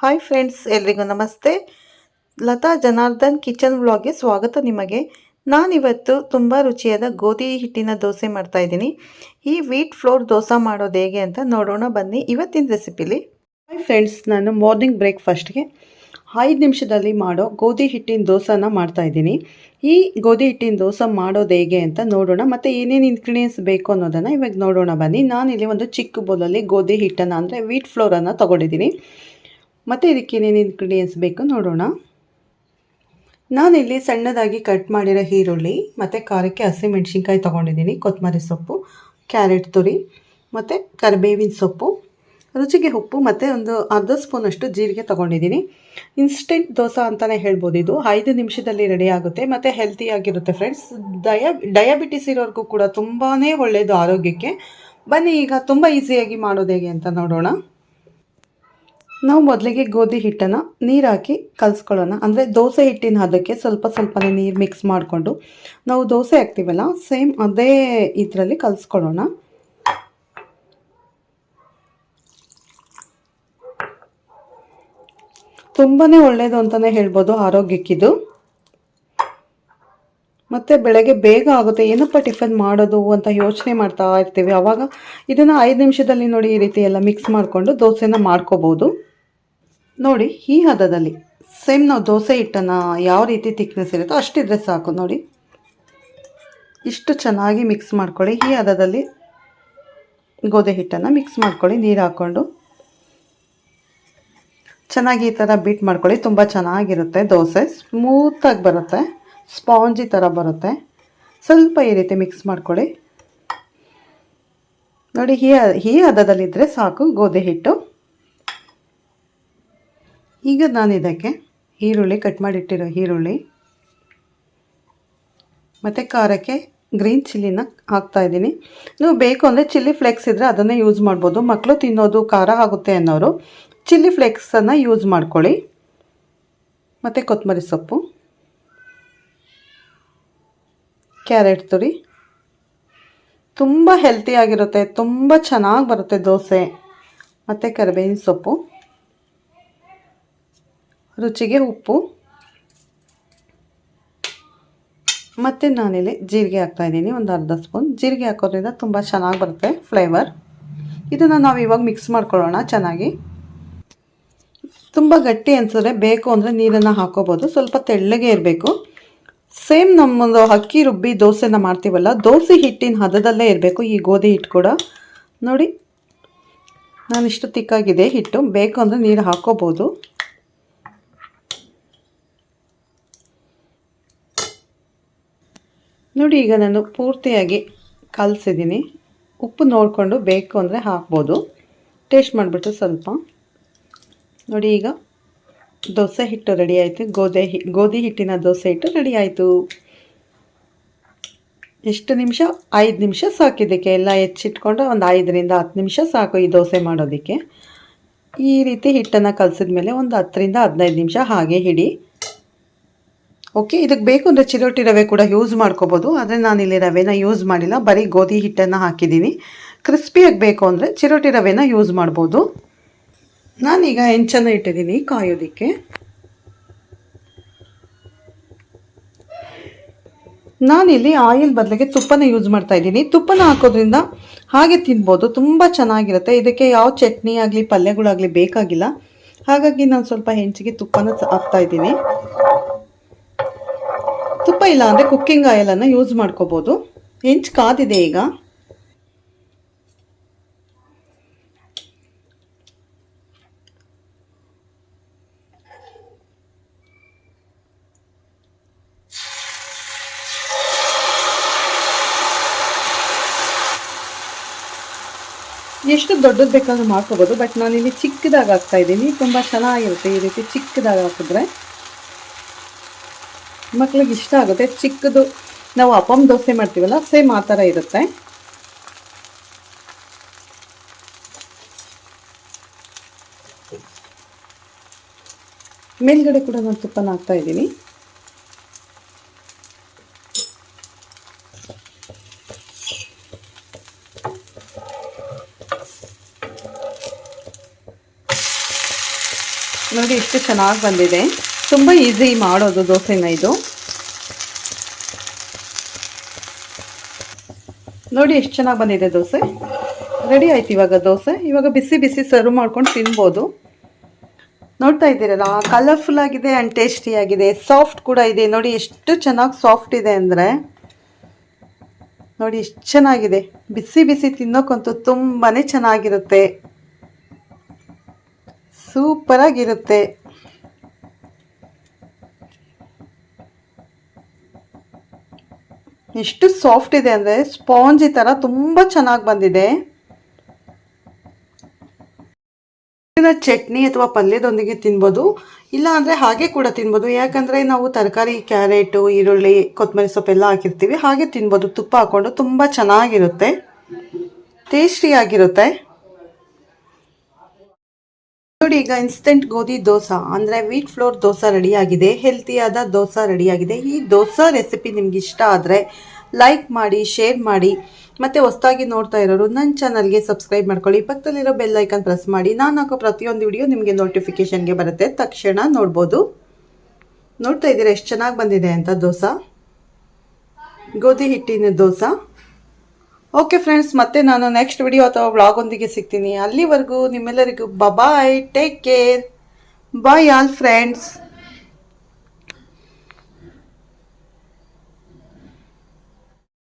Hi friends ಎಲ್ರಿಗೂ ನಮಸ್ತೆ. Lata Janardhan kitchen ವ್ಲಾಗ್ಗೆ ಸ್ವಾಗತ ನಿಮಗೆ. ನಾನಿವತ್ತು ತುಂಬ ರುಚಿಯಾದ ಗೋಧಿ ಹಿಟ್ಟಿನ ದೋಸೆ ಮಾಡ್ತಾಯಿದ್ದೀನಿ ಈ ವೀಟ್ ಫ್ಲೋರ್ ದೋಸೆ ಮಾಡೋದು ಹೇಗೆ ಅಂತ ನೋಡೋಣ, ಬನ್ನಿ ಇವತ್ತಿನ ರೆಸಿಪಿಲಿ ಹಾಯ್ ಫ್ರೆಂಡ್ಸ್ ನಾನು ಮಾರ್ನಿಂಗ್ ಬ್ರೇಕ್ಫಾಸ್ಟ್ಗೆ ಐದು ನಿಮಿಷದಲ್ಲಿ ಮಾಡೋ ಗೋಧಿ ಹಿಟ್ಟಿನ ದೋಸೆನ ಮಾಡ್ತಾಯಿದ್ದೀನಿ ಈ ಗೋಧಿ ಹಿಟ್ಟಿನ ದೋಸೆ ಮಾಡೋದು ಹೇಗೆ ಅಂತ ನೋಡೋಣ, ಮತ್ತು ಏನೇನು ಇಂಗ್ರೀಡಿಯೆಂಟ್ಸ್ ಬೇಕು ಅನ್ನೋದನ್ನು ಇವಾಗ ನೋಡೋಣ ಬನ್ನಿ. ನಾನಿಲ್ಲಿ ಒಂದು ಚಿಕ್ಕ ಬೌಲಲ್ಲಿ ಗೋಧಿ ಹಿಟ್ಟನ್ನು ಅಂದರೆ ವೀಟ್ ಫ್ಲೋರನ್ನು ತೊಗೊಂಡಿದ್ದೀನಿ. ಮತ್ತು ಇದಕ್ಕೆ ಏನೇನು ಇಂಗ್ರೀಡಿಯೆಂಟ್ಸ್ ಬೇಕು ನೋಡೋಣ. ನಾನಿಲ್ಲಿ ಸಣ್ಣದಾಗಿ ಕಟ್ ಮಾಡಿರೋ ಈರುಳ್ಳಿ, ಮತ್ತು ಖಾರಕ್ಕೆ ಹಸಿಮೆಣ್ಸಿನ್ಕಾಯಿ ತೊಗೊಂಡಿದ್ದೀನಿ ಕೊತ್ತಂಬರಿ ಸೊಪ್ಪು ಕ್ಯಾರೆಟ್ ತುರಿ, ಮತ್ತು ಕರಿಬೇವಿನ ಸೊಪ್ಪು, ರುಚಿಗೆ ಉಪ್ಪು, ಮತ್ತು ಒಂದು ಅರ್ಧ ಸ್ಪೂನಷ್ಟು ಜೀರಿಗೆ ತೊಗೊಂಡಿದ್ದೀನಿ. ಇನ್ಸ್ಟೆಂಟ್ ದೋಸೆ ಅಂತಲೇ ಹೇಳ್ಬೋದು ಇದು. ಐದು ನಿಮಿಷದಲ್ಲಿ ರೆಡಿ ಆಗುತ್ತೆ, ಮತ್ತು ಹೆಲ್ತಿಯಾಗಿರುತ್ತೆ ಫ್ರೆಂಡ್ಸ್ ಡಯ ಡಯಾಬಿಟಿಸ್ ಇರೋರಿಗೂ ಕೂಡ ತುಂಬಾ ಒಳ್ಳೆಯದು ಆರೋಗ್ಯಕ್ಕೆ. ಬನ್ನಿ ಈಗ ತುಂಬ ಈಸಿಯಾಗಿ ಮಾಡೋದು ಹೇಗೆ ಅಂತ ನೋಡೋಣ. ನಾವು ಮೊದಲಿಗೆ ಗೋಧಿ ಹಿಟ್ಟನ್ನ ನೀರು ಹಾಕಿ ಕಲಿಸ್ಕೊಳ್ಳೋಣ. ಅಂದರೆ ದೋಸೆ ಹಿಟ್ಟಿನ ಹದಕ್ಕೆ ಸ್ವಲ್ಪ ಸ್ವಲ್ಪನೇ ನೀರು ಮಿಕ್ಸ್ ಮಾಡಿಕೊಂಡು ನಾವು ದೋಸೆ ಹಾಕ್ತೀವಲ್ಲ ಸೇಮ್ ಅದೇ ಇದರಲ್ಲಿ ಕಲ್ಸ್ಕೊಳ್ಳೋಣ. ತುಂಬಾ ಒಳ್ಳೆಯದು ಅಂತಲೇ ಹೇಳ್ಬೋದು ಆರೋಗ್ಯಕ್ಕಿದು. ಮತ್ತು ಬೆಳಗ್ಗೆ ಬೇಗ ಆಗುತ್ತೆ, ಏನಪ್ಪ ಟಿಫನ್ ಮಾಡೋದು ಅಂತ ಯೋಚನೆ ಮಾಡ್ತಾ ಇರ್ತೀವಿ. ಅವಾಗ ಇದನ್ನು ಐದು ನಿಮಿಷದಲ್ಲಿ ನೋಡಿ ಈ ರೀತಿ ಎಲ್ಲ ಮಿಕ್ಸ್ ಮಾಡಿಕೊಂಡು ದೋಸೆನ ಮಾಡ್ಕೋಬೋದು. ನೋಡಿ, ಈ ಹದದಲ್ಲಿ ಸೇಮ್ ನಾವು ದೋಸೆ ಹಿಟ್ಟನ್ನು ಯಾವ ರೀತಿ ತಿಕ್ನೆಸ್ ಇರುತ್ತೋ ಅಷ್ಟಿದ್ರೆ ಸಾಕು, ನೋಡಿ. ಇಷ್ಟು ಚೆನ್ನಾಗಿ ಮಿಕ್ಸ್ ಮಾಡ್ಕೊಳ್ಳಿ. ಈ ಹದದಲ್ಲಿ ಗೋಧಿ ಹಿಟ್ಟನ್ನು ಮಿಕ್ಸ್ ಮಾಡ್ಕೊಳ್ಳಿ, ನೀರು ಹಾಕ್ಕೊಂಡು. ಚೆನ್ನಾಗಿ ಈ ಥರ ಬೀಟ್ ಮಾಡ್ಕೊಳ್ಳಿ, ತುಂಬ ಚೆನ್ನಾಗಿರುತ್ತೆ ದೋಸೆ. ಸ್ಮೂತಾಗಿ ಬರುತ್ತೆ, ಸ್ಪಾಂಜಿ ಥರ ಬರುತ್ತೆ. ಸ್ವಲ್ಪ ಈ ರೀತಿ ಮಿಕ್ಸ್ ಮಾಡ್ಕೊಳ್ಳಿ. ನೋಡಿ, ಈ ಈ ಹದದಲ್ಲಿದ್ದರೆ ಸಾಕು ಗೋಧಿ ಹಿಟ್ಟು. ಈಗ ನಾನು ಇದಕ್ಕೆ ಈರುಳ್ಳಿ ಕಟ್ ಮಾಡಿಟ್ಟಿರೋ ಈರುಳ್ಳಿ. ಮತ್ತು ಖಾರಕ್ಕೆ ಗ್ರೀನ್ ಚಿಲ್ಲಿನ ಹಾಕ್ತಾಯಿದ್ದೀನಿ ನೀವು ಬೇಕು ಅಂದರೆ ಚಿಲ್ಲಿ ಫ್ಲೇಕ್ಸ್ ಇದ್ದರೆ ಅದನ್ನೇ ಯೂಸ್ ಮಾಡ್ಬೋದು. ಮಕ್ಕಳು ತಿನ್ನೋದು ಖಾರ ಆಗುತ್ತೆ ಅನ್ನೋರು ಚಿಲ್ಲಿ ಫ್ಲೇಕ್ಸನ್ನು ಯೂಸ್ ಮಾಡ್ಕೊಳ್ಳಿ. ಮತ್ತು ಕೊತ್ತಂಬರಿ ಸೊಪ್ಪು. ಕ್ಯಾರೆಟ್ ತುರಿ. ತುಂಬ ಹೆಲ್ತಿಯಾಗಿರುತ್ತೆ ತುಂಬ ಚೆನ್ನಾಗಿ ಬರುತ್ತೆ ದೋಸೆ. ಮತ್ತು ಕರಿಬೇವಿನ ಸೊಪ್ಪು. ರುಚಿಗೆ ಉಪ್ಪು. ಮತ್ತು ನಾನಿಲ್ಲಿ ಜೀರಿಗೆ ಹಾಕ್ತಾಯಿದ್ದೀನಿ ಒಂದು ಅರ್ಧ ಸ್ಪೂನ್. ಜೀರಿಗೆ ಹಾಕೋದ್ರಿಂದ ತುಂಬ ಚೆನ್ನಾಗಿ ಬರುತ್ತೆ ಫ್ಲೇವರ್ ಇದನ್ನು ನಾವು ಇವಾಗ ಮಿಕ್ಸ್ ಮಾಡ್ಕೊಳ್ಳೋಣ ಚೆನ್ನಾಗಿ. ತುಂಬ ಗಟ್ಟಿ ಅನಿಸಿದ್ರೆ ಬೇಕು ಅಂದರೆ ನೀರನ್ನು ಹಾಕೋಬೋದು. ಸ್ವಲ್ಪ ತೆಳ್ಳಗೆ ಇರಬೇಕು. ಸೇಮ್ ನಮ್ಮೊಂದು ಅಕ್ಕಿ ರುಬ್ಬಿ ದೋಸೆನ ಮಾಡ್ತೀವಲ್ಲ, ದೋಸೆ ಹಿಟ್ಟಿನ ಹದದಲ್ಲೇ ಇರಬೇಕು. ಈ ಗೋಧಿ ಹಿಟ್ಟು ಕೂಡ. ನೋಡಿ, ನಾನಿಷ್ಟು ತಿಕ್ಕಾಗಿದೆ ಹಿಟ್ಟು. ಬೇಕು ಅಂದರೆ ನೀರು ಹಾಕೋಬೋದು. ನೋಡಿ, ಈಗ ನಾನು ಪೂರ್ತಿಯಾಗಿ ಕಲಸಿದ್ದೀನಿ. ಉಪ್ಪು ನೋಡಿಕೊಂಡು ಬೇಕು ಅಂದರೆ ಹಾಕ್ಬೋದು. ಟೇಸ್ಟ್ ಮಾಡಿಬಿಟ್ಟು ಸ್ವಲ್ಪ. ನೋಡಿ, ಈಗ ದೋಸೆ ಹಿಟ್ಟು ರೆಡಿ ಆಯಿತು. ಗೋಧಿ ಹಿ, ಗೋಧಿ ಹಿಟ್ಟಿನ ದೋಸೆ ಹಿಟ್ಟು ರೆಡಿ ಆಯಿತು. ಎಷ್ಟು ನಿಮಿಷ? ಐದು ನಿಮಿಷ ಸಾಕಿದ್ದಕ್ಕೆ ಎಲ್ಲ ಹೆಚ್ಚಿಟ್ಕೊಂಡು ಒಂದು ಐದರಿಂದ ಹತ್ತು ನಿಮಿಷ ಸಾಕು ಈ ದೋಸೆ ಮಾಡೋದಕ್ಕೆ. ಈ ರೀತಿ ಹಿಟ್ಟನ್ನು ಕಲಸಿದ ಮೇಲೆ ಒಂದು ಹತ್ತರಿಂದ ಹದಿನೈದು ನಿಮಿಷ ಹಾಗೆ ಹಿಡಿ. ಓಕೆ ಇದಕ್ಕೆ ಬೇಕು ಅಂದರೆ ಚಿರೋಟಿ ರವೆ ಕೂಡ ಯೂಸ್ ಮಾಡ್ಕೋಬೋದು. ಆದರೆ ನಾನು ಇಲ್ಲಿ ರವೆನ ಯೂಸ್ ಮಾಡಿಲ್ಲ. ಬರೀ ಗೋಧಿ ಹಿಟ್ಟನ್ನು ಹಾಕಿದ್ದೀನಿ. ಕ್ರಿಸ್ಪಿಯಾಗಿ ಬೇಕು ಅಂದರೆ ಚಿರೋಟಿ ರವೆನ ಯೂಸ್ ಮಾಡ್ಬೋದು. ನಾನೀಗ ಹೆಂಚನ್ನು ಇಟ್ಟಿದ್ದೀನಿ ಕಾಯೋದಕ್ಕೆ. ನಾನಿಲ್ಲಿ ಆಯಿಲ್ ಬದಲಿಗೆ ತುಪ್ಪನ ಯೂಸ್ ಮಾಡ್ತಾ ಇದ್ದೀನಿ. ತುಪ್ಪನ ಹಾಕೋದ್ರಿಂದ ಹಾಗೆ ತಿನ್ಬೋದು. ತುಂಬ ಚೆನ್ನಾಗಿರುತ್ತೆ. ಇದಕ್ಕೆ ಯಾವ ಚಟ್ನಿ ಆಗಲಿ, ಪಲ್ಯಗಳಾಗಲಿ ಬೇಕಾಗಿಲ್ಲ. ಹಾಗಾಗಿ ನಾನು ಸ್ವಲ್ಪ ಹೆಂಚಿಗೆ ತುಪ್ಪನ ಹಾಕ್ತಾ ಇದ್ದೀನಿ. ತುಪ್ಪ ಇಲ್ಲ ಅಂದರೆ ಕುಕ್ಕಿಂಗ್ ಆಯಿಲನ್ನು ಯೂಸ್ ಮಾಡ್ಕೋಬೋದು. ಹೆಂಚು ಕಾದಿದೆ ಈಗ. ಎಷ್ಟು ದೊಡ್ಡದು ಬೇಕಾದ್ರೂ ಮಾಡ್ಕೋಬೋದು ಬಟ್ ನಾನಿಲ್ಲಿ ಚಿಕ್ಕದಾಗಿ ಹಾಕ್ತಾ ಇದ್ದೀನಿ. ತುಂಬ ಚೆನ್ನಾಗಿರುತ್ತೆ ಈ ರೀತಿ ಚಿಕ್ಕದಾಗಿ ಹಾಕಿದ್ರೆ. ಮಕ್ಳಿಗೆ ಇಷ್ಟ ಆಗುತ್ತೆ. ಚಿಕ್ಕದು ನಾವು ಅಪ್ಪಮ್ ದೋಸೆ ಮಾಡ್ತೀವಲ್ಲ, ಸೇಮ್ ಆ ಥರ ಇರುತ್ತೆ. ಮೇಲ್ಗಡೆ ಕೂಡ ನಾನು ತುಪ್ಪನ ಹಾಕ್ತಾ ಇದ್ದೀನಿ. ನೋಡಿ, ಇಷ್ಟು ಚೆನ್ನಾಗಿ ಬಂದಿದೆ. ತುಂಬ ಈಸಿ ಮಾಡೋದು ದೋಸೆನ ಇದು. ನೋಡಿ ಎಷ್ಟು ಚೆನ್ನಾಗಿ ಬಂದಿದೆ ದೋಸೆ. ರೆಡಿ ಆಯ್ತು ಇವಾಗ ದೋಸೆ. ಇವಾಗ ಬಿಸಿ ಬಿಸಿ ಸರ್ವ್ ಮಾಡ್ಕೊಂಡು ತಿನ್ಬೋದು. ನೋಡ್ತಾ ಇದ್ದೀರಲ್ಲ ಕಲರ್ಫುಲ್ ಆಗಿದೆ ಆ್ಯಂಡ್ ಟೇಸ್ಟಿ ಆಗಿದೆ. ಸಾಫ್ಟ್ ಕೂಡ ಇದೆ. ನೋಡಿ ಎಷ್ಟು ಚೆನ್ನಾಗಿ ಸಾಫ್ಟ್ ಇದೆ ಅಂದರೆ. ನೋಡಿ ಎಷ್ಟು ಚೆನ್ನಾಗಿದೆ. ಬಿಸಿ ಬಿಸಿ ತಿನ್ನೋಕ್ಕಂತೂ ತುಂಬಾ ಚೆನ್ನಾಗಿರುತ್ತೆ. ಸೂಪರಾಗಿರುತ್ತೆ. ಎಷ್ಟು ಸಾಫ್ಟ್ ಇದೆ ಅಂದರೆ ಸ್ಪಾಂಜಿ ಥರ ತುಂಬ ಚೆನ್ನಾಗಿ ಬಂದಿದೆ. ಇದನ್ನ ಚಟ್ನಿ ಅಥವಾ ಪಲ್ಯದೊಂದಿಗೆ ತಿನ್ಬೋದು ಇಲ್ಲ ಅಂದರೆ ಹಾಗೆ ಕೂಡ ತಿನ್ಬೋದು. ಯಾಕಂದರೆ ನಾವು ತರಕಾರಿ, ಕ್ಯಾರೆಟು, ಈರುಳ್ಳಿ ಕೊತ್ತಂಬರಿ ಸೊಪ್ಪೆಲ್ಲ ಹಾಕಿರ್ತೀವಿ, ಹಾಗೆ ತಿನ್ಬೋದು. ತುಪ್ಪ ಹಾಕ್ಕೊಂಡು ತುಂಬ ಚೆನ್ನಾಗಿರುತ್ತೆ, ಟೇಸ್ಟಿಯಾಗಿರುತ್ತೆ. ನೋಡಿ, ಈಗ ಇನ್ಸ್ಟೆಂಟ್ ಗೋಧಿ ದೋಸೆ, ಅಂದರೆ ವೀಟ್ ಫ್ಲೋರ್ ದೋಸೆ ರೆಡಿಯಾಗಿದೆ ಹೆಲ್ತಿಯಾದ ದೋಸೆ ರೆಡಿಯಾಗಿದೆ. ಈ ದೋಸೆ ರೆಸಿಪಿ ನಿಮ್ಗೆ ಇಷ್ಟ ಆದರೆ ಲೈಕ್ ಮಾಡಿ ಶೇರ್ ಮಾಡಿ, ಮತ್ತು ಹೊಸ್ದಾಗಿ ನೋಡ್ತಾ ಇರೋರು ನನ್ನ ಚಾನಲ್ಗೆ ಸಬ್ಸ್ಕ್ರೈಬ್ ಮಾಡ್ಕೊಳ್ಳಿ. ಪಕ್ಕದಲ್ಲಿರೋ ಬೆಲ್ ಐಕನ್ ಪ್ರೆಸ್ ಮಾಡಿ. ನಾನು ಹಾಕೋ ಪ್ರತಿಯೊಂದು ವಿಡಿಯೋ ನಿಮಗೆ ನೋಟಿಫಿಕೇಷನ್ಗೆ ಬರುತ್ತೆ. ತಕ್ಷಣ ನೋಡ್ಬೋದು. ನೋಡ್ತಾ ಇದ್ದೀರಾ, ಎಷ್ಟು ಚೆನ್ನಾಗಿ ಬಂದಿದೆ ಅಂತ ದೋಸೆ? ಗೋಧಿ ಹಿಟ್ಟಿನ ದೋಸೆ? ಓಕೆ ಫ್ರೆಂಡ್ಸ್ ಮತ್ತೆ ನಾನು ನೆಕ್ಸ್ಟ್ ವಿಡಿಯೋ ಅಥವಾ ವ್ಲಾಗ್ ಒಂದಿಗೆ ಸಿಗ್ತೀನಿ. ಅಲ್ಲಿವರೆಗೂ ನಿಮ್ಮೆಲ್ಲರಿಗೂ bye-bye take care bye all friends